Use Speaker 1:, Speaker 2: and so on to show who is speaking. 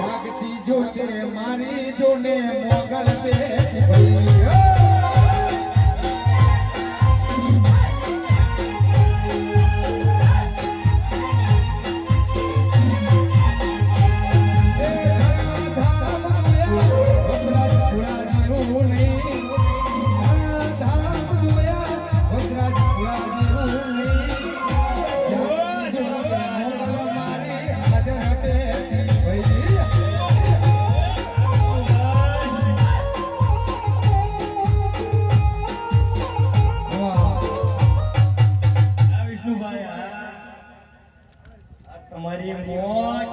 Speaker 1: ભક્તિ જોને મારી જોને મોગલ
Speaker 2: બે અમારી મોજ